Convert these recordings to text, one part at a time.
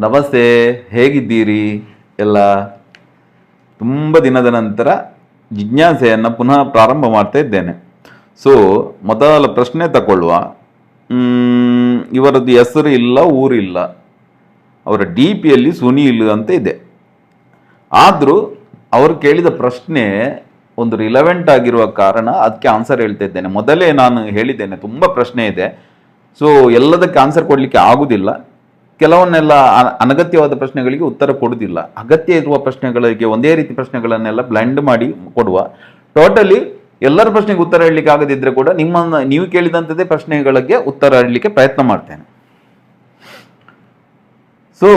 ನಮಸ್ತೆ, ಹೇಗಿದ್ದೀರಿ? ಎಲ್ಲ ತುಂಬ ದಿನದ ನಂತರ ಜಿಜ್ಞಾಸೆಯನ್ನು ಪುನಃ ಪ್ರಾರಂಭ ಮಾಡ್ತಾ ಇದ್ದೇನೆ. ಸೊ ಮೊದಲ ಪ್ರಶ್ನೆ ತಗೊಳ್ಳುವ. ಇವರದ್ದು ಹೆಸರು ಇಲ್ಲ, ಊರಿಲ್ಲ. ಅವರ ಡಿ ಪಿಯಲ್ಲಿ ಸುನೀಲ್ ಅಂತ ಇದೆ. ಆದರೂ ಅವರು ಕೇಳಿದ ಪ್ರಶ್ನೆ ಒಂದು ರಿಲೆವೆಂಟ್ ಆಗಿರುವ ಕಾರಣ ಅದಕ್ಕೆ ಆನ್ಸರ್ ಹೇಳ್ತಾ ಇದ್ದೇನೆ. ಮೊದಲೇ ನಾನು ಹೇಳಿದ್ದೇನೆ, ತುಂಬ ಪ್ರಶ್ನೆ ಇದೆ. ಸೊ ಎಲ್ಲದಕ್ಕೆ ಆನ್ಸರ್ ಕೊಡಲಿಕ್ಕೆ ಆಗುದಿಲ್ಲ. ಕೆಲವನ್ನೆಲ್ಲ ಅನಗತ್ಯವಾದ ಪ್ರಶ್ನೆಗಳಿಗೆ ಉತ್ತರ ಕೊಡುವುದಿಲ್ಲ. ಅಗತ್ಯ ಇರುವ ಪ್ರಶ್ನೆಗಳಿಗೆ ಒಂದೇ ರೀತಿ ಪ್ರಶ್ನೆಗಳನ್ನೆಲ್ಲ ಬ್ಲೆಂಡ್ ಮಾಡಿ ಕೊಡುವ. ಟೋಟಲಿ ಎಲ್ಲರ ಪ್ರಶ್ನೆಗೆ ಉತ್ತರ ಹೇಳಲಿಕ್ಕೆ ಆಗದಿದ್ರೆ ಕೂಡ ನಿಮ್ಮನ್ನ, ನೀವು ಕೇಳಿದಂಥದ್ದೇ ಪ್ರಶ್ನೆಗಳಿಗೆ ಉತ್ತರ ಹೇಳಲಿಕ್ಕೆ ಪ್ರಯತ್ನ ಮಾಡ್ತೇನೆ. ಸೊ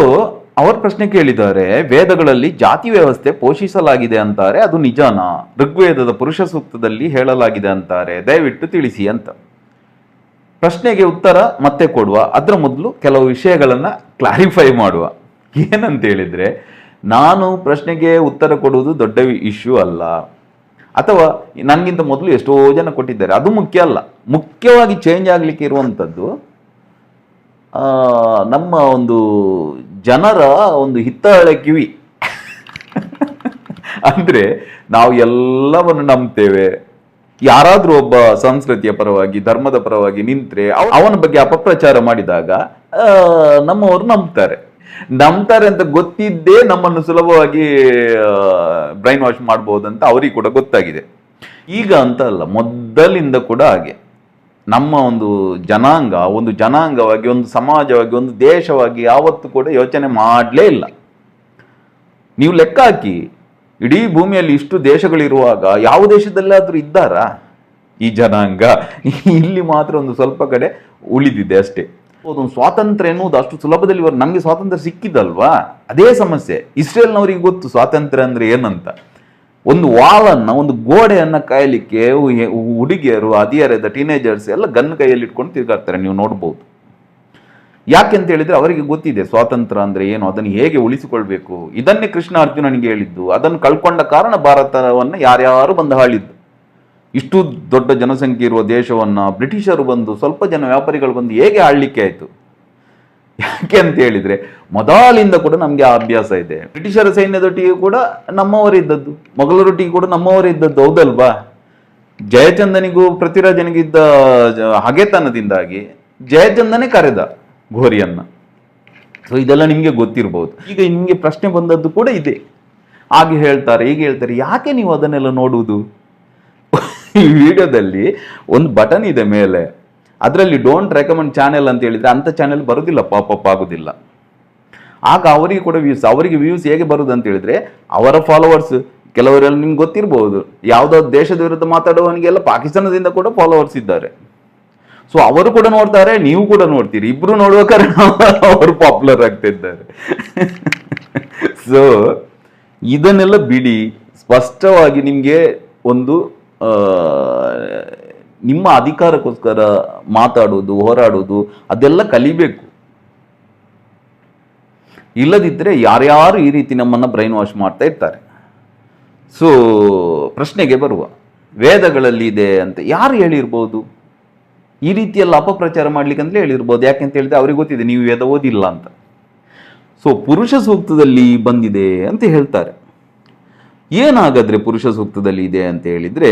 ಅವ್ರ ಪ್ರಶ್ನೆ ಕೇಳಿದ್ದಾರೆ, ವೇದಗಳಲ್ಲಿ ಜಾತಿ ವ್ಯವಸ್ಥೆ ಪೋಷಿಸಲಾಗಿದೆ ಅಂತಾರೆ, ಅದು ನಿಜಾನಾ? ಋಗ್ವೇದದ ಪುರುಷ ಸೂಕ್ತದಲ್ಲಿ ಹೇಳಲಾಗಿದೆ ಅಂತಾರೆ, ದಯವಿಟ್ಟು ತಿಳಿಸಿ ಅಂತ. ಪ್ರಶ್ನೆಗೆ ಉತ್ತರ ಮತ್ತೆ ಕೊಡುವ. ಅದರ ಮೊದಲು ಕೆಲವು ವಿಷಯಗಳನ್ನ ಕ್ಲಾರಿಫೈ ಮಾಡುವ. ಏನಂತ ಹೇಳಿದ್ರೆ, ನಾನು ಪ್ರಶ್ನೆಗೆ ಉತ್ತರ ಕೊಡುವುದು ದೊಡ್ಡ ಇಶ್ಯೂ ಅಲ್ಲ. ಅಥವಾ ನನಗಿಂತ ಮೊದಲು ಎಷ್ಟೋ ಜನ ಕೊಟ್ಟಿದ್ದಾರೆ. ಅದು ಮುಖ್ಯ ಅಲ್ಲ. ಮುಖ್ಯವಾಗಿ ಚೇಂಜ್ ಆಗಲಿಕ್ಕೆ ಇರುವಂಥದ್ದು ನಮ್ಮ ಒಂದು ಜನರ ಒಂದು ಹಿತ್ತಾಳೆ ಕಿವಿ. ಅಂದರೆ ನಾವು ಎಲ್ಲವನ್ನು ನಂಬ್ತೇವೆ. ಯಾರಾದ್ರೂ ಒಬ್ಬ ಸಂಸ್ಕೃತಿಯ ಪರವಾಗಿ, ಧರ್ಮದ ಪರವಾಗಿ ನಿಂತ್ರೆ ಅವನ ಬಗ್ಗೆ ಅಪಪ್ರಚಾರ ಮಾಡಿದಾಗ ನಮ್ಮವರು ನಂಬ್ತಾರೆ. ನಂಬ್ತಾರೆ ಅಂತ ಗೊತ್ತಿದ್ದೇ ನಮ್ಮನ್ನು ಸುಲಭವಾಗಿ ಬ್ರೈನ್ ವಾಶ್ ಮಾಡಬಹುದಂತ ಅವರಿಗೆ ಕೂಡ ಗೊತ್ತಾಗಿದೆ. ಈಗ ಅಂತ ಅಲ್ಲ, ಮೊದಲಿಂದ ಕೂಡ ಹಾಗೆ. ನಮ್ಮ ಒಂದು ಜನಾಂಗ, ಒಂದು ಜನಾಂಗವಾಗಿ, ಒಂದು ಸಮಾಜವಾಗಿ, ಒಂದು ದೇಶವಾಗಿ ಯಾವತ್ತು ಕೂಡ ಯೋಚನೆ ಮಾಡಲೇ ಇಲ್ಲ. ನೀವು ಲೆಕ್ಕ ಹಾಕಿ ಇಡೀ ಭೂಮಿಯಲ್ಲಿ ಇಷ್ಟು ದೇಶಗಳಿರುವಾಗ ಯಾವ ದೇಶದಲ್ಲಾದರೂ ಇದ್ದಾರಾ? ಈ ಜನಾಂಗ. ಇಲ್ಲಿ ಮಾತ್ರ ಒಂದು ಸ್ವಲ್ಪ ಕಡೆ ಉಳಿದಿದೆ ಅಷ್ಟೇ. ಒಂದು ಸ್ವಾತಂತ್ರ್ಯ ಎನ್ನುವುದು ಅಷ್ಟು ಸುಲಭದಲ್ಲಿ ಇವರು ಸ್ವಾತಂತ್ರ್ಯ ಸಿಕ್ಕಿದಲ್ವಾ? ಅದೇ ಸಮಸ್ಯೆ. ಇಸ್ರೇಲ್ನವರಿಗೆ ಗೊತ್ತು ಸ್ವಾತಂತ್ರ್ಯ ಅಂದರೆ ಏನಂತ. ಒಂದು ವಾಲನ್ನು, ಒಂದು ಗೋಡೆಯನ್ನು ಕಾಯಲಿಕ್ಕೆ ಹುಡುಗಿಯರು ಹದಿಹರೆಯದ ಟೀನೇಜರ್ಸ್ ಎಲ್ಲ ಗನ್ ಕೈಯಲ್ಲಿ ಇಟ್ಕೊಂಡು ತಿರುಗಾಡ್ತಾರೆ. ನೀವು ನೋಡ್ಬೋದು. ಯಾಕೆ ಅಂತ ಹೇಳಿದ್ರೆ ಅವರಿಗೆ ಗೊತ್ತಿದೆ, ಸ್ವಾತಂತ್ರ್ಯ ಅಂದ್ರೆ ಏನು, ಅದನ್ನು ಹೇಗೆ ಉಳಿಸಿಕೊಳ್ಬೇಕು? ಇದನ್ನೇ ಕೃಷ್ಣ ಅರ್ಜುನನಿಗೆ ಹೇಳಿದ್ದು. ಅದನ್ನು ಕಳ್ಕೊಂಡ ಕಾರಣ ಭಾರತವನ್ನು ಯಾರ್ಯಾರು ಬಂದು ಹಾಳಿದ್ದು ಇಷ್ಟು ದೊಡ್ಡ ಜನಸಂಖ್ಯೆ ಇರುವ ದೇಶವನ್ನು ಬ್ರಿಟಿಷರು ಬಂದು, ಸ್ವಲ್ಪ ಜನ ವ್ಯಾಪಾರಿಗಳು ಬಂದು ಹೇಗೆ ಆಳ್ಲಿಕ್ಕೆ ಆಯಿತು? ಯಾಕೆ ಅಂತ ಹೇಳಿದ್ರೆ, ಮೊದಲಿಂದ ಕೂಡ ನಮಗೆ ಆ ಅಭ್ಯಾಸ ಇದೆ. ಬ್ರಿಟಿಷರ ಸೈನ್ಯದೊಟ್ಟಿಗೆ ಕೂಡ ನಮ್ಮವರಿದ್ದದ್ದು ಮೊಘಲರೊಟ್ಟಿಗೆ ಕೂಡ ನಮ್ಮವರಿದ್ದದ್ದು ಹೌದಲ್ವಾ? ಜಯಚಂದನಿಗೂ ಪೃಥ್ವಿರಾಜನಿಗಿದ್ದ ಹಗೆತನದಿಂದಾಗಿ ಜಯಚಂದನೇ ಕರೆದ. ಘೋರಿಯನ್ನ. ಸೊ ಇದೆಲ್ಲ ನಿಮಗೆ ಗೊತ್ತಿರ್ಬೋದು. ಈಗ ನಿಮಗೆ ಪ್ರಶ್ನೆ ಬಂದದ್ದು ಕೂಡ ಇದೆ. ಹಾಗೆ ಹೇಳ್ತಾರೆ, ಹೀಗೆ ಹೇಳ್ತಾರೆ, ಯಾಕೆ ನೀವು ಅದನ್ನೆಲ್ಲ ನೋಡುವುದು? ಈ ವಿಡಿಯೋದಲ್ಲಿ ಒಂದು ಬಟನ್ ಇದೆ ಮೇಲೆ. ಅದರಲ್ಲಿ ಡೋಂಟ್ ರೆಕಮೆಂಡ್ ಚಾನೆಲ್ ಅಂತ ಹೇಳಿದರೆ ಅಂಥ ಚಾನೆಲ್ ಬರೋದಿಲ್ಲ ಪಾಪಪ್ ಆಗೋದಿಲ್ಲ. ಆಗ ಅವರಿಗೆ ಕೂಡ ವ್ಯೂಸ್ ಅವರಿಗೆ ವ್ಯೂಸ್ ಹೇಗೆ ಬರೋದು ಅಂತ ಹೇಳಿದರೆ, ಅವರ ಫಾಲೋವರ್ಸ್ ಕೆಲವರೆಲ್ಲ ನಿಮ್ಗೆ ಗೊತ್ತಿರ್ಬೋದು. ಯಾವುದೋ ದೇಶದ ವಿರುದ್ಧ ಮಾತಾಡುವವನಿಗೆಲ್ಲ ಪಾಕಿಸ್ತಾನದಿಂದ ಕೂಡ ಫಾಲೋವರ್ಸ್ ಇದ್ದಾರೆ. ಸೊ ಅವರು ಕೂಡ ನೋಡ್ತಾರೆ, ನೀವು ಕೂಡ ನೋಡ್ತೀರಿ. ಇಬ್ರು ನೋಡುವ ಕಾರಣ ಅವರು ಪಾಪ್ಯುಲರ್ ಆಗ್ತಿದ್ದಾರೆ. ಸೊ ಇದನ್ನೆಲ್ಲ ಬಿಡಿ. ಸ್ಪಷ್ಟವಾಗಿ ನಿಮಗೆ ಒಂದು ನಿಮ್ಮ ಅಧಿಕಾರಕ್ಕೋಸ್ಕರ ಮಾತಾಡೋದು ಹೋರಾಡುವುದು ಅದೆಲ್ಲ ಕಲಿಬೇಕು. ಇಲ್ಲದಿದ್ದರೆ ಯಾರ್ಯಾರು ಈ ರೀತಿ ನಮ್ಮನ್ನು ಬ್ರೈನ್ ವಾಶ್ ಮಾಡ್ತಾ ಇರ್ತಾರೆ. ಸೊ ಪ್ರಶ್ನೆಗೆ ಬರುವ, ವೇದಗಳಲ್ಲಿ ಇದೆ ಅಂತ ಯಾರು ಹೇಳಿರ್ಬೋದು? ಈ ರೀತಿಯೆಲ್ಲ ಅಪಪ್ರಚಾರ ಮಾಡ್ಲಿಕ್ಕೆ ಅಂತಲೇ ಹೇಳಿರ್ಬೋದು. ಯಾಕೆಂತ ಹೇಳಿದ್ರೆ ಅವ್ರಿಗೆ ಗೊತ್ತಿದೆ, ನೀವು ವೇದ ಓದಿಲ್ಲ ಅಂತ. ಸೊ ಪುರುಷ ಸೂಕ್ತದಲ್ಲಿ ಬಂದಿದೆ ಅಂತ ಹೇಳ್ತಾರೆ. ಏನಾಗಾದ್ರೆ ಪುರುಷ ಸೂಕ್ತದಲ್ಲಿ ಇದೆ ಅಂತ ಹೇಳಿದ್ರೆ,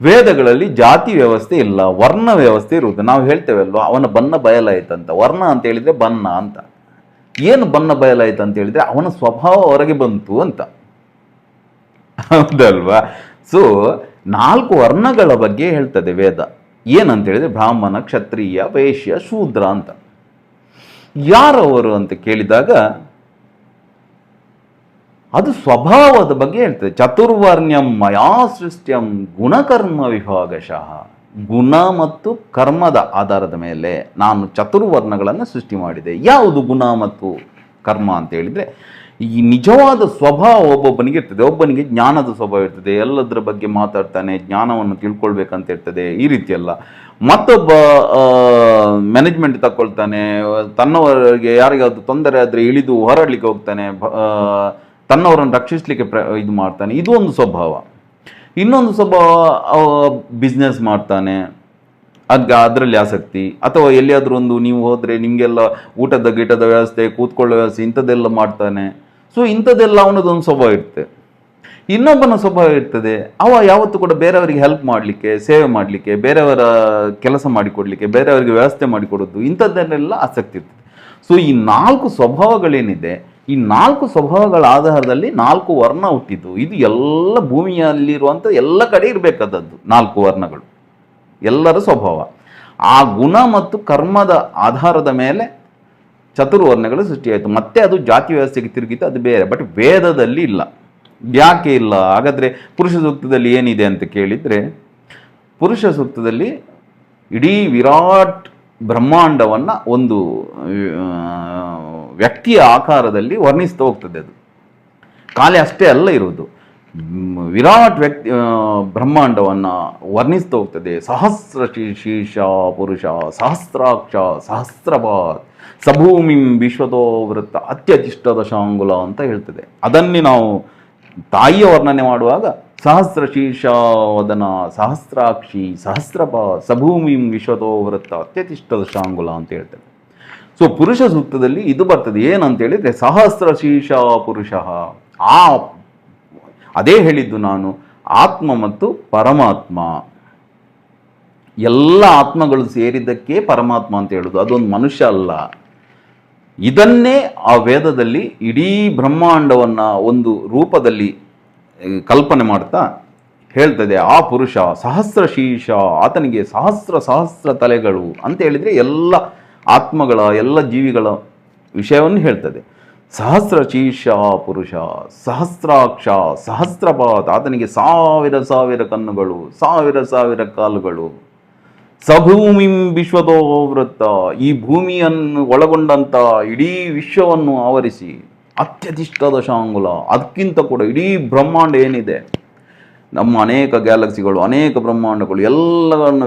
ವೇದಗಳಲ್ಲಿ ಜಾತಿ ವ್ಯವಸ್ಥೆ ಇಲ್ಲ, ವರ್ಣ ವ್ಯವಸ್ಥೆ ಇರುವುದು. ನಾವು ಹೇಳ್ತೇವಲ್ವ, ಅವನ ಬಣ್ಣ ಬಯಲಾಯ್ತಂತ ವರ್ಣ ಅಂತ ಹೇಳಿದ್ರೆ ಬಣ್ಣ ಅಂತ. ಏನು ಬಣ್ಣ ಬಯಲಾಯ್ತು ಅಂತ ಹೇಳಿದ್ರೆ ಅವನ ಸ್ವಭಾವ ಹೊರಗೆ ಬಂತು ಅಂತ. ಹೌದಲ್ವಾ? ಸೊ ನಾಲ್ಕು ವರ್ಣಗಳ ಬಗ್ಗೆ ಹೇಳ್ತದೆ ವೇದ. ಏನಂತ ಹೇಳಿದ್ರೆ ಬ್ರಾಹ್ಮಣ, ಕ್ಷತ್ರಿಯ, ವೈಶ್ಯ, ಶೂದ್ರ ಅಂತ. ಯಾರವರು ಅಂತ ಕೇಳಿದಾಗ ಅದು ಸ್ವಭಾವದ ಬಗ್ಗೆ ಹೇಳ್ತದೆ. ಚತುರ್ವರ್ಣ್ಯಂ ಮಯಾ ಸೃಷ್ಟ್ಯಂ ಗುಣಕರ್ಮ ವಿಭಾಗಶಃ. ಗುಣ ಮತ್ತು ಕರ್ಮದ ಆಧಾರದ ಮೇಲೆ ನಾನು ಚತುರ್ವರ್ಣಗಳನ್ನು ಸೃಷ್ಟಿ ಮಾಡಿದೆ. ಯಾವುದು ಗುಣ ಮತ್ತು ಕರ್ಮ ಅಂತ ಹೇಳಿದ್ರೆ ಈ ನಿಜವಾದ ಸ್ವಭಾವ ಒಬ್ಬೊಬ್ಬನಿಗೆ ಇರ್ತದೆ. ಒಬ್ಬನಿಗೆ ಜ್ಞಾನದ ಸ್ವಭಾವ ಇರ್ತದೆ. ಎಲ್ಲದರ ಬಗ್ಗೆ ಮಾತಾಡ್ತಾನೆ, ಜ್ಞಾನವನ್ನು ತಿಳ್ಕೊಳ್ಬೇಕಂತ ಇರ್ತದೆ. ಈ ರೀತಿಯೆಲ್ಲ. ಮತ್ತೊಬ್ಬ ಮ್ಯಾನೇಜ್ಮೆಂಟ್ ತಕ್ಕೊಳ್ತಾನೆ. ತನ್ನವರಿಗೆ ಯಾರಿಗಾದ್ರು ತೊಂದರೆ ಆದರೆ ಇಳಿದು ಹೋರಾಡಲಿಕ್ಕೆ ಹೋಗ್ತಾನೆ. ತನ್ನವರನ್ನು ರಕ್ಷಿಸಲಿಕ್ಕೆ ಪ್ರ, ಇದು ಮಾಡ್ತಾನೆ. ಇದು ಒಂದು ಸ್ವಭಾವ. ಇನ್ನೊಂದು ಸ್ವಭಾವ ಬಿಸ್ನೆಸ್ ಮಾಡ್ತಾನೆ. ಅದ್ ಅದರಲ್ಲಿ ಆಸಕ್ತಿ. ಅಥವಾ ಎಲ್ಲಿಯಾದರೂ ಒಂದು ನೀವು ಹೋದರೆ ನಿಮಗೆಲ್ಲ ಊಟದ, ಗೀಟದ ವ್ಯವಸ್ಥೆ, ಕೂತ್ಕೊಳ್ಳೋ ವ್ಯವಸ್ಥೆ ಇಂಥದ್ದೆಲ್ಲ ಮಾಡ್ತಾನೆ. ಸೊ ಇಂಥದ್ದೆಲ್ಲ ಅವನದೊಂದು ಸ್ವಭಾವ ಇರುತ್ತೆ. ಇನ್ನೊಬ್ಬನ ಸ್ವಭಾವ ಇರ್ತದೆ, ಅವ ಯಾವತ್ತೂ ಕೂಡ ಬೇರೆಯವರಿಗೆ ಹೆಲ್ಪ್ ಮಾಡಲಿಕ್ಕೆ, ಸೇವೆ ಮಾಡಲಿಕ್ಕೆ, ಬೇರೆಯವರ ಕೆಲಸ ಮಾಡಿಕೊಡ್ಲಿಕ್ಕೆ, ಬೇರೆಯವರಿಗೆ ವ್ಯವಸ್ಥೆ ಮಾಡಿಕೊಡೋದು, ಇಂಥದ್ದನ್ನೆಲ್ಲ ಆಸಕ್ತಿ ಇರ್ತದೆ. ಸೊ ಈ ನಾಲ್ಕು ಸ್ವಭಾವಗಳೇನಿದೆ, ಈ ನಾಲ್ಕು ಸ್ವಭಾವಗಳ ಆಧಾರದಲ್ಲಿ ನಾಲ್ಕು ವರ್ಣ ಹುಟ್ಟಿದ್ದು. ಇದು ಎಲ್ಲ ಭೂಮಿಯಲ್ಲಿರುವಂಥ ಎಲ್ಲ ಕಡೆ ಇರಬೇಕಾದದ್ದು, ನಾಲ್ಕು ವರ್ಣಗಳು. ಎಲ್ಲರ ಸ್ವಭಾವ. ಆ ಗುಣ ಮತ್ತು ಕರ್ಮದ ಆಧಾರದ ಮೇಲೆ ಚತುರ್ವರ್ಣಗಳು ಸೃಷ್ಟಿಯಾಯಿತು. ಮತ್ತೆ ಅದು ಜಾತಿ ವ್ಯವಸ್ಥೆಗೆ ತಿರುಗಿತು ಅದು ಬೇರೆ. ಬಟ್ ವೇದದಲ್ಲಿ ಇಲ್ಲ. ಯಾಕೆ ಇಲ್ಲ? ಹಾಗಾದರೆ ಪುರುಷ ಸೂಕ್ತದಲ್ಲಿ ಏನಿದೆ ಅಂತ ಕೇಳಿದರೆ, ಪುರುಷ ಸೂಕ್ತದಲ್ಲಿ ಇಡೀ ವಿರಾಟ್ ಬ್ರಹ್ಮಾಂಡವನ್ನು ಒಂದು ವ್ಯಕ್ತಿಯ ಆಕಾರದಲ್ಲಿ ವರ್ಣಿಸ್ತಾ ಹೋಗ್ತದೆ ಅದು. ಖಾಲಿ ಅಷ್ಟೇ ಅಲ್ಲ ಇರುವುದು ವಿರಾಟ್ ವ್ಯಕ್ತಿ ಬ್ರಹ್ಮಾಂಡವನ್ನು ವರ್ಣಿಸ್ತಾ ಹೋಗ್ತದೆ. ಸಹಸ್ರ ಶೀಶ ಪುರುಷ, ಸಹಸ್ರಾಕ್ಷ ಸಹಸ್ರಪಾತ್ ಸಭೂಮಿಂ ವಿಶ್ವತೋ ವೃತ್ತ ಅತ್ಯಧಿಷ್ಠ ದಶಾಂಗುಲ ಅಂತ ಹೇಳ್ತದೆ. ಅದನ್ನೇ ನಾವು ತಾಯಿಯ ವರ್ಣನೆ ಮಾಡುವಾಗ ಸಹಸ್ರ ಶೀರ್ಷವದನ, ಸಹಸ್ರಾಕ್ಷಿ ಸಹಸ್ರ ಸಭೂಮಿಂ ವಿಶ್ವತೋ ವೃತ್ತ ಅತ್ಯತಿಷ್ಠ ದಶಾಂಗುಲ ಅಂತ ಹೇಳ್ತದೆ. ಸೊ ಪುರುಷ ಸೂಕ್ತದಲ್ಲಿ ಇದು ಬರ್ತದೆ. ಏನಂತ ಹೇಳಿದ್ರೆ ಸಹಸ್ರ ಶೀರ್ಷ ಪುರುಷ. ಆ, ಅದೇ ಹೇಳಿದ್ದು ನಾನು, ಆತ್ಮ ಮತ್ತು ಪರಮಾತ್ಮ. ಎಲ್ಲ ಆತ್ಮಗಳು ಸೇರಿದ್ದಕ್ಕೆ ಪರಮಾತ್ಮ ಅಂತ ಹೇಳೋದು. ಅದೊಂದು ಮನುಷ್ಯ ಅಲ್ಲ. ಇದನ್ನೇ ಆ ವೇದದಲ್ಲಿ ಇಡೀ ಬ್ರಹ್ಮಾಂಡವನ್ನು ಒಂದು ರೂಪದಲ್ಲಿ ಕಲ್ಪನೆ ಮಾಡ್ತಾ ಹೇಳ್ತದೆ, ಆ ಪುರುಷ ಸಹಸ್ರ ಶೀರ್ಷ ಆತನಿಗೆ ಸಹಸ್ರ ಸಹಸ್ರ ತಲೆಗಳು ಅಂತ ಹೇಳಿದರೆ ಎಲ್ಲ ಆತ್ಮಗಳ, ಎಲ್ಲ ಜೀವಿಗಳ ವಿಷಯವನ್ನು ಹೇಳ್ತದೆ. ಸಹಸ್ರ ಶೀರ್ಷ ಪುರುಷ, ಸಹಸ್ರಾಕ್ಷ ಸಹಸ್ರಪಾತ ಆತನಿಗೆ ಸಾವಿರ ಸಾವಿರ ಕಣ್ಣುಗಳು, ಸಾವಿರ ಸಾವಿರ ಕಾಲುಗಳು. ಸಭೂಮಿಂ ವಿಶ್ವದೋ ವೃತ್ತ. ಈ ಭೂಮಿಯನ್ನು ಒಳಗೊಂಡಂತ ಇಡೀ ವಿಶ್ವವನ್ನು ಆವರಿಸಿ ಅತ್ಯಧಿಷ್ಟ ದಶಾಂಗುಲ. ಅದಕ್ಕಿಂತ ಕೂಡ ಇಡೀ ಬ್ರಹ್ಮಾಂಡ ಏನಿದೆ? ನಮ್ಮ ಅನೇಕ ಗ್ಯಾಲಕ್ಸಿಗಳು, ಅನೇಕ ಬ್ರಹ್ಮಾಂಡಗಳು ಎಲ್ಲವನ್ನು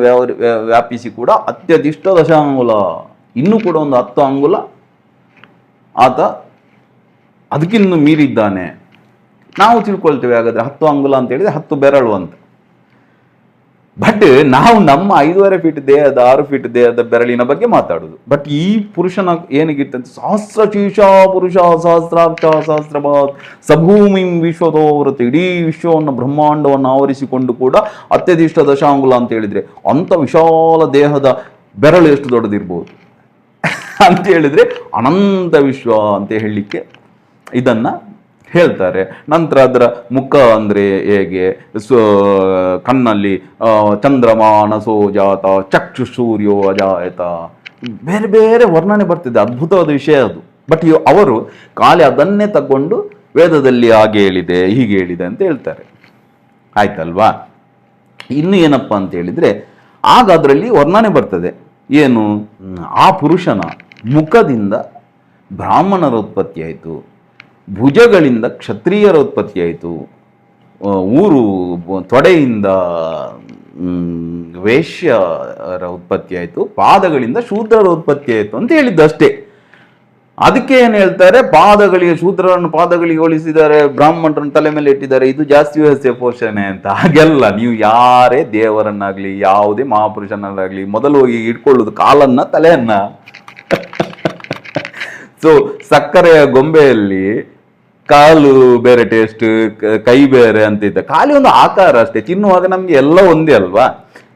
ವ್ಯಾಪಿಸಿ ಕೂಡ ಅತ್ಯಧಿಷ್ಟ ದಶಾಂಗುಲ. ಇನ್ನೂ ಕೂಡ ಒಂದು ಹತ್ತು ಅಂಗುಲ. ಆತ ಅದಕ್ಕಿನ್ನು ಮೀರಿದ್ದಾನೆ. ನಾವು ತಿಳ್ಕೊಳ್ತೇವೆ ಹಾಗಾದರೆ ಹತ್ತು ಅಂಗುಲ ಅಂತ ಹೇಳಿದರೆ ಹತ್ತು ಬೆರಳು ಅಂತ. ಬಟ್ ನಾವು ನಮ್ಮ ಐದೂವರೆ ಫೀಟ್ ದೇಹದ, ಆರು ಫೀಟ್ ದೇಹದ ಬೆರಳಿನ ಬಗ್ಗೆ ಮಾತಾಡುದು. ಬಟ್ ಈ ಪುರುಷನ ಏನಿಗಿತ್ತಂತ ಸಹಸ್ರ ಶೀರ್ಷ ಪುರುಷ ಸಹಸ್ರಾಕ್ಷ ಸಹಸ್ರ ಸಭೂಮಿ ವಿಶ್ವದೋವ್ರತ ಇಡೀ ವಿಶ್ವವನ್ನು ಬ್ರಹ್ಮಾಂಡವನ್ನು ಆವರಿಸಿಕೊಂಡು ಕೂಡ ಅತ್ಯಧಿಷ್ಟ ದಶಾಂಗುಲ ಅಂತ ಹೇಳಿದ್ರೆ ಅಂತ ವಿಶಾಲ ದೇಹದ ಬೆರಳು ಎಷ್ಟು ದೊಡ್ಡದಿರ್ಬೋದು? ಅಂತ ಹೇಳಿದ್ರೆ ಅನಂತ ವಿಶ್ವ ಅಂತ ಹೇಳಲಿಕ್ಕೆ ಇದನ್ನ ಹೇಳ್ತಾರೆ. ನಂತರ ಅದರ ಮುಖ ಅಂದರೆ ಹೇಗೆ? ಸೊ, ಕಣ್ಣಲ್ಲಿ ಚಂದ್ರಮಾನ ಸೋಜಾತ ಜಾತ ಚಕ್ಷು ಸೂರ್ಯೋ ಅಜಾಯತ. ಬೇರೆ ಬೇರೆ ವರ್ಣನೆ ಬರ್ತಿದೆ, ಅದ್ಭುತವಾದ ವಿಷಯ ಅದು. ಬಟ್ ಅವರು ಖಾಲಿ ಅದನ್ನೇ ತಗೊಂಡು ವೇದದಲ್ಲಿ ಹಾಗೆ ಹೇಳಿದೆ, ಹೀಗೆ ಹೇಳಿದೆ ಅಂತ ಹೇಳ್ತಾರೆ. ಆಯ್ತಲ್ವಾ? ಇನ್ನು ಏನಪ್ಪ ಅಂತ ಹೇಳಿದ್ರೆ, ಆಗ ಅದರಲ್ಲಿ ವರ್ಣನೆ ಬರ್ತದೆ. ಏನು? ಆ ಪುರುಷನ ಮುಖದಿಂದ ಬ್ರಾಹ್ಮಣರ ಉತ್ಪತ್ತಿ ಆಯಿತು. ಭುಜಗಳಿಂದ ಕ್ಷತ್ರಿಯರ ಉತ್ಪತ್ತಿಯಾಯಿತು. ಊರು, ತೊಡೆಯಿಂದ ವೇಶ್ಯರ ಉತ್ಪತ್ತಿ ಆಯಿತು ಪಾದಗಳಿಂದ ಶೂದ್ರರ ಉತ್ಪತ್ತಿ ಆಯಿತು ಅಂತ ಹೇಳಿದ್ದು ಅಷ್ಟೇ ಅದಕ್ಕೆ ಏನು ಹೇಳ್ತಾರೆ? ಪಾದಗಳಿಗೆ, ಶೂದ್ರರನ್ನು ಪಾದಗಳಿಗೆ ಹೋಲಿಸಿದ್ದಾರೆ ಬ್ರಾಹ್ಮಣರನ್ನು ತಲೆ ಮೇಲೆ ಇಟ್ಟಿದ್ದಾರೆ. ಇದು ಜಾಸ್ತಿ ವ್ಯವಸ್ಥೆ ಪೋಷಣೆ ಅಂತ. ಹಾಗೆಲ್ಲ ನೀವು ಯಾರೇ ದೇವರನ್ನಾಗಲಿ, ಯಾವುದೇ ಮಹಾಪುರುಷನಾಗಲಿ ಮೊದಲು ಹೋಗಿ ಇಟ್ಕೊಳ್ಳೋದು ಕಾಲನ್ನ, ತಲೆಯನ್ನ. ಸೊ ಸಕ್ಕರೆಯ ಗೊಂಬೆಯಲ್ಲಿ ಕಾಲು ಬೇರೆ ಟೇಸ್ಟ್ ಕೈ ಬೇರೆ ಅಂತ ಇದ್ದ. ಖಾಲಿ ಒಂದು ಆಕಾರ ಅಷ್ಟೇ, ತಿನ್ನುವಾಗ ನಮ್ಗೆ ಎಲ್ಲ ಒಂದೇ ಅಲ್ವಾ?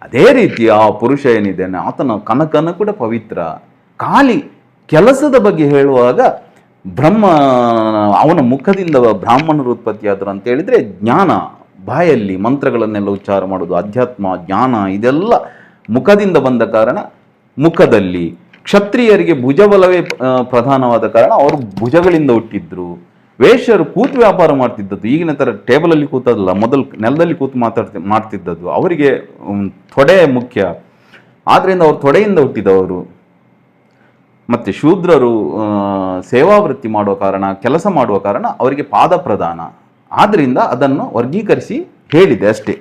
ಅದೇ ರೀತಿ ಆ ಪುರುಷ ಏನಿದ್ದಾನೆ, ಆತನ ಕನಕನ ಕೂಡ ಪವಿತ್ರ. ಖಾಲಿ ಕೆಲಸದ ಬಗ್ಗೆ ಹೇಳುವಾಗ ಬ್ರಹ್ಮ, ಅವನ ಮುಖದಿಂದ ಬ್ರಾಹ್ಮಣರು ಉತ್ಪತ್ತಿಯಾದರು ಅಂತ ಹೇಳಿದ್ರೆ ಜ್ಞಾನ, ಬಾಯಲ್ಲಿ ಮಂತ್ರಗಳನ್ನೆಲ್ಲ ಉಚ್ಚಾರ ಮಾಡೋದು ಅಧ್ಯಾತ್ಮ, ಜ್ಞಾನ, ಇದೆಲ್ಲ ಮುಖದಿಂದ ಬಂದ ಕಾರಣ ಮುಖದಲ್ಲಿ. ಕ್ಷತ್ರಿಯರಿಗೆ ಭುಜಬಲವೇ ಪ್ರಧಾನವಾದ ಕಾರಣ ಅವರು ಭುಜಗಳಿಂದ ಹುಟ್ಟಿದ್ರು. ವೇಶ್ಯರು ಕೂತು ವ್ಯಾಪಾರ ಮಾಡ್ತಿದ್ದದ್ದು. ಈಗಿನ ಥರ ಟೇಬಲ್ ಅಲ್ಲಿ ಕೂತದಲ್ಲ, ಮೊದಲು ನೆಲದಲ್ಲಿ ಕೂತು ಮಾತಾಡ್ತಿ, ಮಾಡ್ತಿದ್ದದ್ದು. ಅವರಿಗೆ ತೊಡೆ ಮುಖ್ಯ. ಆದ್ದರಿಂದ ಅವರು ತೊಡೆಯಿಂದ ಹುಟ್ಟಿದವರು. ಮತ್ತೆ ಶೂದ್ರರು ಸೇವಾವೃತ್ತಿ ಮಾಡುವ ಕಾರಣ, ಕೆಲಸ ಮಾಡುವ ಕಾರಣ ಅವರಿಗೆ ಪಾದ ಪ್ರಧಾನ ಆದ್ರಿಂದ ಅದನ್ನು ವರ್ಗೀಕರಿಸಿ ಹೇಳಿದೆ ಅಷ್ಟೇ.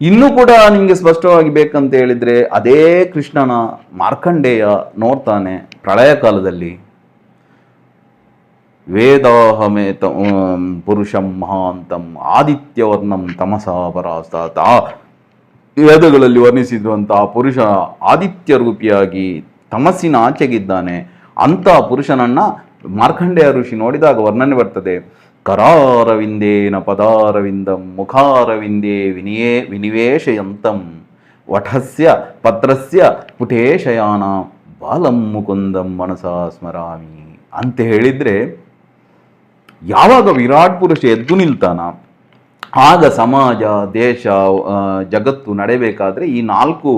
ಇನ್ನೂ ಕೂಡ ನಿಮಗೆ ಸ್ಪಷ್ಟವಾಗಿ ಬೇಕಂತ ಹೇಳಿದ್ರೆ, ಅದೇ ಕೃಷ್ಣನ ಮಾರ್ಕಂಡೇಯ ನೋಡ್ತಾನೆ ಪ್ರಳಯ ಕಾಲದಲ್ಲಿ. ವೇದಾಹಮೇತ ಪುರುಷಂ ಮಹಾಂತಂ ಆದಿತ್ಯವರ್ಣಂ ತಮಸಾಪರಾಸ್ತಾತ ವೇದಗಳಲ್ಲಿ ವರ್ಣಿಸಿರುವಂತಹ ಪುರುಷ ಆದಿತ್ಯ ರೂಪಿಯಾಗಿ ತಮಸ್ಸಿನ ಆಚೆಗಿದ್ದಾನೆ. ಅಂತ ಪುರುಷನನ್ನ ಮಾರ್ಕಂಡೇಯ ಋಷಿ ನೋಡಿದಾಗ ವರ್ಣನೆ ಬರ್ತದೆ. ಕರಾರವಿಂದೇನ ಪದಾರವಿಂದಂ ಮುಖಾರವಿಂದೇ ವಿನಿಯೇ, ವಿನಿವೇಶಯಂತಂ ವಠಸ್ಯ ಪತ್ರಸ್ಯ ಪುಟೇಶಯಾನ ಬಾಲಂ ಮುಕುಂದಂ ಮನಸಾ ಸ್ಮರಾಮಿ ಅಂತ ಹೇಳಿದ್ರೆ ಯಾವಾಗ ವಿರಾಟ್ ಪುರುಷ ಎದ್ದು ನಿಲ್ತಾನ? ಆಗ ಸಮಾಜ, ದೇಶ ಜಗತ್ತು ನಡೆಯಬೇಕಾದ್ರೆ ಈ ನಾಲ್ಕು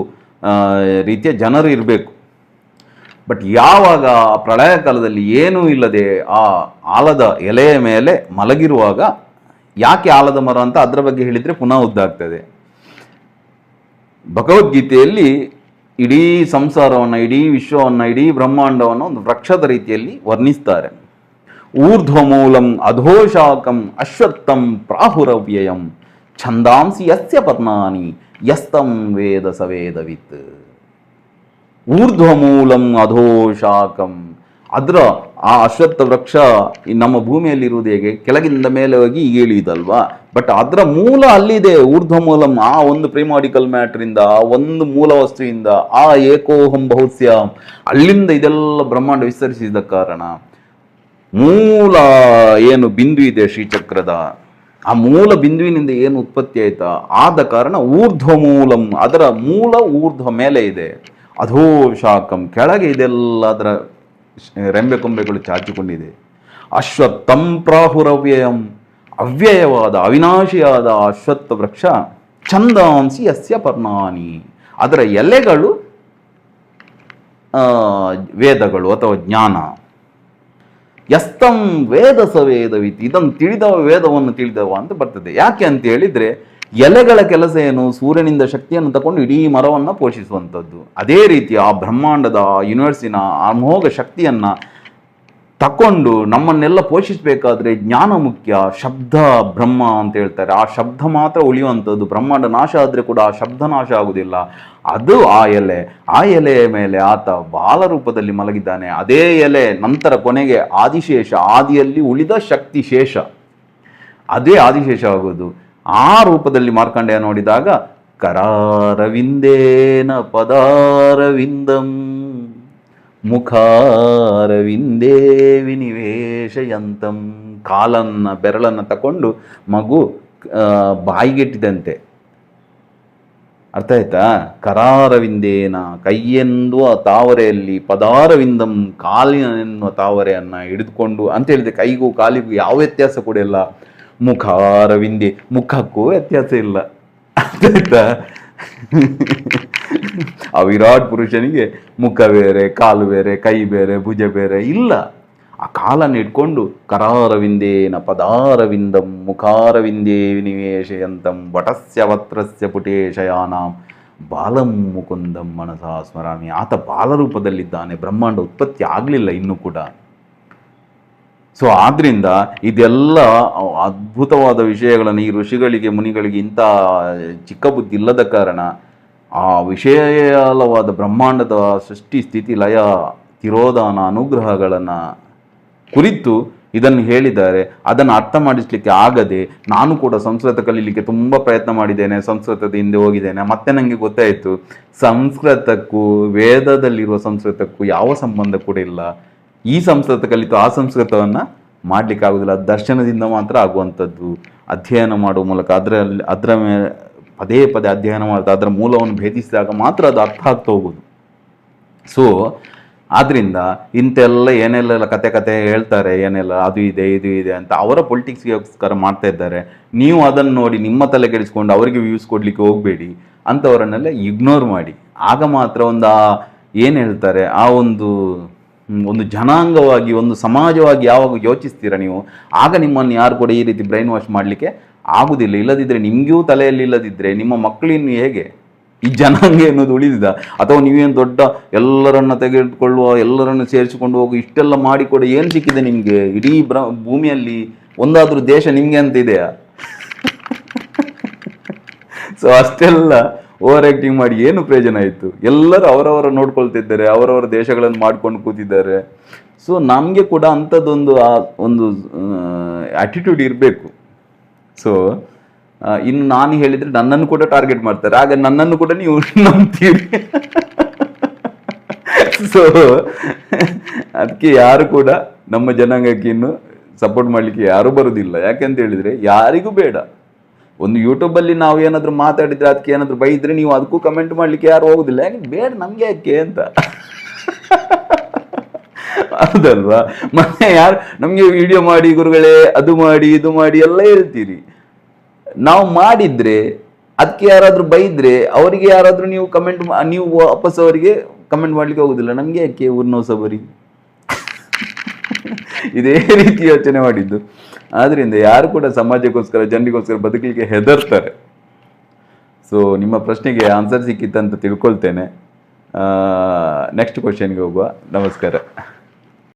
ರೀತಿಯ ಜನರು ಇರಬೇಕು. ಬಟ್ ಯಾವಾಗ ಪ್ರಳಯ ಕಾಲದಲ್ಲಿ ಏನೂ ಇಲ್ಲದೆ ಆ ಆಲದ ಎಲೆಯ ಮೇಲೆ ಮಲಗಿರುವಾಗ ಯಾಕೆ ಆಲದ ಮರ ಅಂತ ಅದರ ಬಗ್ಗೆ ಹೇಳಿದರೆ ಪುನಃ ಉದ್ದಾಗ್ತದೆ ಭಗವದ್ಗೀತೆಯಲ್ಲಿ ಇಡೀ ಸಂಸಾರವನ್ನು, ಇಡೀ ವಿಶ್ವವನ್ನು, ಇಡೀ ಬ್ರಹ್ಮಾಂಡವನ್ನು ಒಂದು ವೃಕ್ಷದ ರೀತಿಯಲ್ಲಿ ವರ್ಣಿಸ್ತಾರೆ. ಊರ್ಧ್ವಮೂಲಂ ಅಧೋಶಾಕಂ ಅಶ್ವತ್ಥಂ ಪ್ರಾಹುರವ್ಯಯಂ. ಛಂದಾಂಸಿ ಯಸ್ಯ ಪತ್ನಾನಿ ಯಸ್ತಂ ವೇದ ಸವೇದವಿತ್. ಊರ್ಧ್ವಮೂಲಂ ಅಧೋಶಾಕಂ. ಅದರ ಆ ಅಶ್ವತ್ಥ ವೃಕ್ಷ ನಮ್ಮ ಭೂಮಿಯಲ್ಲಿರುವುದು ಹೇಗೆ? ಕೆಳಗಿಂದ ಮೇಲೆ ಹೋಗಿ ಈಗ ಇಳಿಯುದಲ್ವಾ? ಬಟ್ ಅದರ ಮೂಲ ಅಲ್ಲಿದೆ ಊರ್ಧ್ವ ಮೂಲಂ ಆ ಒಂದು ಪ್ರಿಮಾಡಿಕಲ್ ಮ್ಯಾಟ್ರಿಂದ ಆ ಒಂದು ಮೂಲ ವಸ್ತುವಿಂದ, ಆ ಏಕೋಹಂ ಬಹುಸ್ಯ. ಅಲ್ಲಿಂದ ಇದೆಲ್ಲ ಬ್ರಹ್ಮಾಂಡ ವಿಸ್ತರಿಸಿದ ಕಾರಣ. ಮೂಲ ಏನು ಬಿಂದು ಇದೆ ಶ್ರೀಚಕ್ರದ, ಆ ಮೂಲ ಬಿಂದುವಿನಿಂದ ಏನು ಉತ್ಪತ್ತಿ ಆಯ್ತಾ? ಆದ ಕಾರಣ ಊರ್ಧ್ವ ಮೂಲಂ, ಅದರ ಮೂಲ ಊರ್ಧ್ವ ಮೇಲೆ ಇದೆ. ಅಧೋ ಶಾಖಂ, ಕೆಳಗೆ ಇದೆಲ್ಲ ಅದರ ರೆಂಬೆ ಕೊಂಬೆಗಳು ಚಾಚಿಕೊಂಡಿದೆ. ಅಶ್ವತ್ಥಂ ಪ್ರಾಹುರವ್ಯಯಂ, ಅವ್ಯಯವಾದ, ಅವಿನಾಶಿಯಾದ ಅಶ್ವತ್ಥ ವೃಕ್ಷ ಚಂದಾಂಸಿ ಯಸ್ಯ ಪರ್ಣಾನಿ. ಅದರ ಎಲೆಗಳು ವೇದಗಳು ಅಥವಾ ಜ್ಞಾನ. ಯಸ್ತಂ ವೇದ ಸವೇದವಿತಿ ವೇದವಿತ್ ಇದನ್ನು ತಿಳಿದವ ವೇದವನ್ನು ತಿಳಿದವ ಅಂತ ಬರ್ತದೆ. ಯಾಕೆ ಅಂತ ಹೇಳಿದ್ರೆ, ಎಲೆಗಳ ಕೆಲಸ ಏನು ಸೂರ್ಯನಿಂದ ಶಕ್ತಿಯನ್ನು ತಕೊಂಡು ಇಡೀ ಮರವನ್ನು ಪೋಷಿಸುವಂಥದ್ದು. ಅದೇ ರೀತಿ ಆ ಬ್ರಹ್ಮಾಂಡದ ಯೂನಿವರ್ಸಿನ ಅಮೋಘ ಶಕ್ತಿಯನ್ನ ತಕೊಂಡು ನಮ್ಮನ್ನೆಲ್ಲ ಪೋಷಿಸಬೇಕಾದ್ರೆ ಜ್ಞಾನ ಮುಖ್ಯ, ಶಬ್ದ ಬ್ರಹ್ಮ ಅಂತ ಹೇಳ್ತಾರೆ. ಆ ಶಬ್ದ ಮಾತ್ರ ಉಳಿಯುವಂಥದ್ದು. ಬ್ರಹ್ಮಾಂಡ ನಾಶ ಆದರೆ ಕೂಡ ಆ ಶಬ್ದ ನಾಶ ಆಗುವುದಿಲ್ಲ ಅದು ಆ ಎಲೆ. ಆ ಎಲೆಯ ಮೇಲೆ ಆತ ಬಾಲ ರೂಪದಲ್ಲಿ ಮಲಗಿದ್ದಾನೆ. ಅದೇ ಎಲೆ ನಂತರ ಕೊನೆಗೆ ಆದಿಶೇಷ. ಆದಿಯಲ್ಲಿ ಉಳಿದ ಶಕ್ತಿ ಶೇಷ. ಅದೇ ಆದಿಶೇಷ ಆಗುವುದು ಆ ರೂಪದಲ್ಲಿ ಮಾರ್ಕಂಡೆಯ ನೋಡಿದಾಗ, ಕರಾರವಿಂದೇನ ಪದಾರವಿಂದಂ. ಮುಖಾರವಿಂದೇ ವಿನಿವೇಶಯಂತಂ. ಕಾಲನ್ನ, ಬೆರಳನ್ನು ತಕೊಂಡು ಮಗು ಬಾಯಿಗೆಟ್ಟಿದಂತೆ. ಅರ್ಥ ಆಯ್ತಾ? ಕರಾರವಿಂದೇನ ಕೈಯೆನ್ನುವ ತಾವರೆಯಲ್ಲಿ, ಪದಾರವಿಂದಂ ಕಾಲಿನ ಎನ್ನುವ ತಾವರೆಯನ್ನ ಹಿಡಿದುಕೊಂಡು ಅಂತ ಹೇಳಿದೆ ಕೈಗೂ ಕಾಲಿಗೂ ಯಾವ ವ್ಯತ್ಯಾಸ ಕೂಡ ಇಲ್ಲ. ಮುಖಾರವಿಂದೆ, ಮುಖಕ್ಕೂ ವ್ಯತ್ಯಾಸ ಇಲ್ಲ. ಅರ್ಥ ಆಯ್ತಾ? ಆ ವಿರಾಟ್ ಪುರುಷನಿಗೆ ಮುಖ ಬೇರೆ, ಕಾಲು ಬೇರೆ, ಕೈ ಬೇರೆ, ಭುಜ ಬೇರೆ ಇಲ್ಲ. ಆ ಕಾಲನ್ನು ಇಟ್ಕೊಂಡು ಕರಾರವಿಂದೇನ ಪದಾರವಿಂದಂ ಮುಖಾರವಿಂದೇ ವಿನಿವೇಶಯಂತಂ ವಟಸ್ಯ ವತ್ರಸ್ಯ ಪುಟೇಶಯಾನಾಂ ಬಾಲಂ ಮುಕುಂದಂ ಮನಸಾ ಸ್ಮರಾಮಿ. ಆತ ಬಾಲರೂಪದಲ್ಲಿದ್ದಾನೆ, ಬ್ರಹ್ಮಾಂಡ ಉತ್ಪತ್ತಿ ಆಗಲಿಲ್ಲ ಇನ್ನೂ ಕೂಡ. ಸೊ ಆದ್ದರಿಂದ ಇದೆಲ್ಲ ಅದ್ಭುತವಾದ ವಿಷಯಗಳನ್ನು ಈ ಋಷಿಗಳಿಗೆ, ಮುನಿಗಳಿಗೆ ಇಂಥ ಚಿಕ್ಕ ಬುದ್ಧಿ ಇಲ್ಲದ ಕಾರಣ ಆ ವಿಶೇಷವಾದ ಬ್ರಹ್ಮಾಂಡದ ಸೃಷ್ಟಿ ಸ್ಥಿತಿ ಲಯ ತಿರೋಧಾನ ಅನುಗ್ರಹಗಳನ್ನು ಕುರಿತು ಇದನ್ನು ಹೇಳಿದ್ದಾರೆ. ಅದನ್ನು ಅರ್ಥ ಮಾಡಿಸ್ಲಿಕ್ಕೆ ಆಗದೆ ನಾನು ಕೂಡ ಸಂಸ್ಕೃತ ಕಲೀಲಿಕ್ಕೆ ತುಂಬ ಪ್ರಯತ್ನ ಮಾಡಿದ್ದೇನೆ, ಸಂಸ್ಕೃತದ ಹಿಂದೆ ಹೋಗಿದ್ದೇನೆ. ಮತ್ತೆ ನನಗೆ ಗೊತ್ತಾಯಿತು, ಸಂಸ್ಕೃತಕ್ಕೂ, ವೇದದಲ್ಲಿರುವ ಸಂಸ್ಕೃತಕ್ಕೂ ಯಾವ ಸಂಬಂಧ ಕೂಡ ಇಲ್ಲ. ಈ ಸಂಸ್ಕೃತ ಕಲಿತು ಆ ಸಂಸ್ಕೃತವನ್ನು ಮಾಡಲಿಕ್ಕಾಗೋದಿಲ್ಲ. ದರ್ಶನದಿಂದ ಮಾತ್ರ ಆಗುವಂಥದ್ದು. ಅಧ್ಯಯನ ಮಾಡುವ ಮೂಲಕ ಅದರಲ್ಲಿ, ಅದರ ಮೇಲೆ ಪದೇ ಪದೇ ಅಧ್ಯಯನ ಮಾಡ್ತಾ ಅದರ ಮೂಲವನ್ನು ಭೇದಿಸಿದಾಗ ಮಾತ್ರ ಅದು ಅರ್ಥ ಆಗ್ತಾ ಹೋಗೋದು. ಸೊ ಆದ್ರಿಂದ ಇಂತೆಲ್ಲ ಏನೆಲ್ಲ ಕತೆ ಕತೆ ಹೇಳ್ತಾರೆ, ಏನೆಲ್ಲ ಅದು ಇದೆ, ಇದು ಇದೆ ಅಂತ ಅವರ ಪೊಲಿಟಿಕ್ಸ್ಗೋಸ್ಕರ ಮಾಡ್ತಾ ಇದ್ದಾರೆ. ನೀವು ಅದನ್ನು ನೋಡಿ ನಿಮ್ಮ ತಲೆ ಕೆಡಿಸ್ಕೊಂಡು ಅವರಿಗೆ ವ್ಯೂಸ್ ಕೊಡಲಿಕ್ಕೆ ಹೋಗಬೇಡಿ ಅಂಥವರನ್ನೆಲ್ಲ ಇಗ್ನೋರ್ ಮಾಡಿ. ಆಗ ಮಾತ್ರ ಒಂದು ಏನು ಹೇಳ್ತಾರೆ, ಆ ಒಂದು ಒಂದು ಜನಾಂಗವಾಗಿ, ಒಂದು ಸಮಾಜವಾಗಿ ಯಾವಾಗ ಯೋಚಿಸ್ತೀರ ನೀವು? ಆಗ ನಿಮ್ಮನ್ನು ಯಾರು ಕೂಡ ಈ ರೀತಿ ಬ್ರೈನ್ ವಾಶ್ ಮಾಡಲಿಕ್ಕೆ ಆಗುದಿಲ್ಲ. ಇಲ್ಲದಿದ್ದರೆ ನಿಮಗೂ ತಲೆಯಲ್ಲಿ ಇಲ್ಲದಿದ್ದರೆ ನಿಮ್ಮ ಮಕ್ಕಳಿನ್ನು ಹೇಗೆ? ಈ ಜನಾಂಗ ಎನ್ನುವುದು ಉಳಿದಿದ? ಅಥವಾ ನೀವೇನು ದೊಡ್ಡ ಎಲ್ಲರನ್ನ ತೆಗೆದುಕೊಳ್ಳುವ, ಎಲ್ಲರನ್ನು ಸೇರಿಸಿಕೊಂಡು ಹೋಗು, ಇಷ್ಟೆಲ್ಲ ಮಾಡಿಕೊಡ ಏನು ಸಿಕ್ಕಿದೆ ನಿಮಗೆ? ಇಡೀ ಬ್ರ, ಭೂಮಿಯಲ್ಲಿ ಒಂದಾದರೂ ದೇಶ ನಿಮಗೆ ಅಂತ ಇದೆಯಾ? ಸೊ ಅಷ್ಟೆಲ್ಲ ಓವರ್ ಆಕ್ಟಿಂಗ್ ಮಾಡಿ ಏನು ಪ್ರಯೋಜನ ಆಯಿತು? ಎಲ್ಲರೂ ಅವರವರ ನೋಡ್ಕೊಳ್ತಿದ್ದಾರೆ, ಅವರವರ ದೇಶಗಳನ್ನು ಮಾಡ್ಕೊಂಡು ಕೂತಿದ್ದಾರೆ. ಸೊ ನಮಗೆ ಕೂಡ ಅಂಥದ್ದೊಂದು ಆ, ಒಂದು ಆ್ಯಟಿಟ್ಯೂಡ್ ಇರಬೇಕು. ಸೊ ಇನ್ನು ನಾನು ಹೇಳಿದರೆ ನನ್ನನ್ನು ಕೂಡ ಟಾರ್ಗೆಟ್ ಮಾಡ್ತಾರೆ. ಆಗ ನನ್ನನ್ನು ಕೂಡ ನೀವು ನಂಬ್ತೀರಿ. ಸೊ ಅದಕ್ಕೆ ಯಾರು ಕೂಡ ನಮ್ಮ ಜನಾಂಗಕ್ಕೆ ಇನ್ನು ಸಪೋರ್ಟ್ ಮಾಡಲಿಕ್ಕೆ ಯಾರೂ ಬರೋದಿಲ್ಲ. ಯಾಕೆಂತ ಹೇಳಿದರೆ ಯಾರಿಗೂ ಬೇಡ. ಒಂದು ಯೂಟ್ಯೂಬಲ್ಲಿ ನಾವು ಏನಾದರೂ ಮಾತಾಡಿದ್ರೆ ಅದಕ್ಕೆ ಏನಾದ್ರು ಬೈದ್ರೆ ನೀವು ಅದಕ್ಕೂ ಕಮೆಂಟ್ ಮಾಡ್ಲಿಕ್ಕೆ ಯಾರು ಹೋಗುದಿಲ್ಲ. ಯಾಕೆ ಬೇಡ ನಮ್ಗೆ ಯಾಕೆ ಅಂತ. ಹೌದಲ್ವಾ? ಮತ್ತೆ ಯಾರು ನಮಗೆ ವಿಡಿಯೋ ಮಾಡಿ ಗುರುಗಳೇ, ಅದು ಮಾಡಿ, ಇದು ಮಾಡಿ ಎಲ್ಲ ಹೇಳ್ತೀರಿ. ನಾವು ಮಾಡಿದ್ರೆ, ಅದಕ್ಕೆ ಯಾರಾದ್ರೂ ಬೈದ್ರೆ, ಅವರಿಗೆ ಯಾರಾದರೂ ನೀವು ಕಮೆಂಟ್ ನೀವು ವಾಪಸ್ ಅವರಿಗೆ ಕಮೆಂಟ್ ಮಾಡ್ಲಿಕ್ಕೆ ಹೋಗುದಿಲ್ಲ. ನಮಗೆ ಯಾಕೆ ಊರ್ನೋ ಸಬರಿ ಇದೇ ರೀತಿ ಯೋಚನೆ ಮಾಡಿದ್ದು. ಆದ್ರಿಂದ ಯಾರು ಕೂಡ ಸಮಾಜಕ್ಕೋಸ್ಕರ, ಜನರಿಗೋಸ್ಕರ ಬದುಕಲಿಕ್ಕೆ ಹೆದರ್ತಾರೆ. ಸೊ ನಿಮ್ಮ ಪ್ರಶ್ನೆಗೆ ಆನ್ಸರ್ ಸಿಕ್ಕಿತ್ತಂತ ತಿಳ್ಕೊಳ್ತೇನೆ. ನೆಕ್ಸ್ಟ್ ಕ್ವಶನ್ಗೆ ಹೋಗುವ. ನಮಸ್ಕಾರ.